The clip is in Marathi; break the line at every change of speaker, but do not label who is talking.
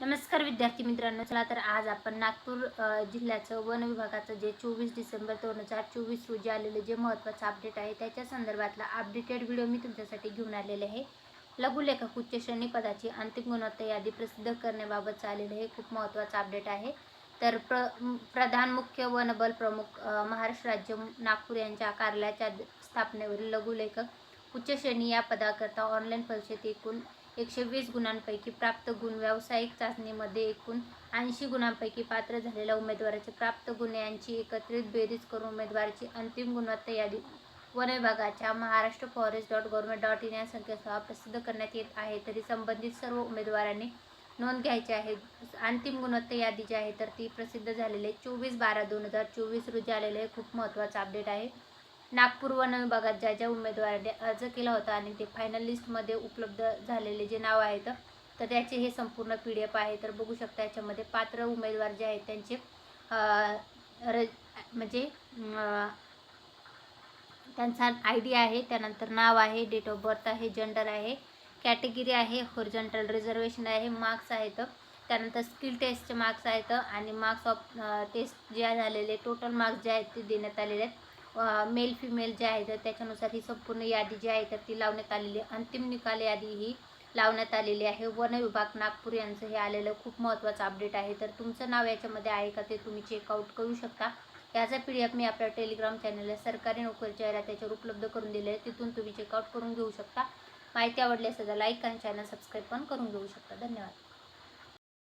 नमस्कार विद्यार्थी मित्रांनो चला तर आज आपण नागपूर जिल्ह्याचं वन विभागाचं जे चोवीस डिसेंबर दोन हजार चोवीस रोजी आलेलं जे महत्त्वाचं अपडेट आहे त्याच्या संदर्भातला अपडेटेड व्हिडिओ मी तुमच्यासाठी घेऊन आलेले आहे. लघुलेखक उच्च श्रेणी पदाची अंतिम गुणवत्ता यादी प्रसिद्ध करण्याबाबतचं आलेलं हे खूप महत्त्वाचं अपडेट आहे. तर प्र प्रधान मुख्य वनबल प्रमुख महाराष्ट्र राज्य नागपूर यांच्या कार्यालयाच्या स्थापनेवरील लघुलेखक उच्च श्रेणी या पदाकरता ऑनलाईन परीक्षेत एकूण एकशे वीस गुणांपैकी प्राप्त गुण व्यावसायिक चाचणीमध्ये एकूण ऐंशी गुणांपैकी पात्र झालेल्या उमेदवाराचे प्राप्त गुण यांची एकत्रित बेरीज करून उमेदवाराची अंतिम गुणवत्ता यादी वन विभागाच्या Maharashtra forest dot government dot in या संकेतस्थळावर प्रसिद्ध करण्यात येत आहे. तरी संबंधित सर्व उमेदवारांनी नोंद घ्यायची आहे. अंतिम गुणवत्ता यादी जी आहे तर ती प्रसिद्ध झालेली चोवीस बारा दोन हजार चोवीस रोजी आलेलं खूप महत्त्वाचं अपडेट आहे. नागपूर वन विभागात ज्या ज्या उमेदवारांनी अर्ज केला होता आणि ते फायनल लिस्टमध्ये उपलब्ध झालेले जे नाव आहेत तर त्याचे हे संपूर्ण पी डी एफ आहे. तर बघू शकता याच्यामध्ये पात्र उमेदवार जे आहेत त्यांचे र म्हणजे त्यांचा आय डी आहे त्यानंतर नाव आहे डेट ऑफ बर्थ आहे जेंडर आहे कॅटेगरी आहे होरिझॉन्टल रिझर्वेशन आहे मार्क्स आहेत त्यानंतर स्किल टेस्टचे मार्क्स आहेत आणि मार्क्स ऑफ टेस्ट जे झालेले टोटल मार्क्स जे आहेत ते देण्यात आलेले आहेत. मेल फिमेल जे आहे तर त्याच्यानुसार ही संपूर्ण यादी जी आहे तर ती लावण्यात आलेली आहे. अंतिम निकाल यादी ही लावण्यात आलेली आहे. वन विभाग नागपूर यांचं हे आलेलं खूप महत्त्वाचं अपडेट आहे. तर तुमचं नाव याच्यामध्ये आहे का ते तुम्ही चेकआउट करू शकता. याचा पी डी एफ मी आपल्या टेलिग्राम चॅनलला सरकारी नोकरी जाहिरात त्याच्यावर उपलब्ध करून दिले आहे. तिथून तुम्ही चेकआउट करून घेऊ शकता. माहिती आवडली असेल तर लाईक आणि चॅनल सबस्क्राईब पण करून घेऊ शकता. धन्यवाद.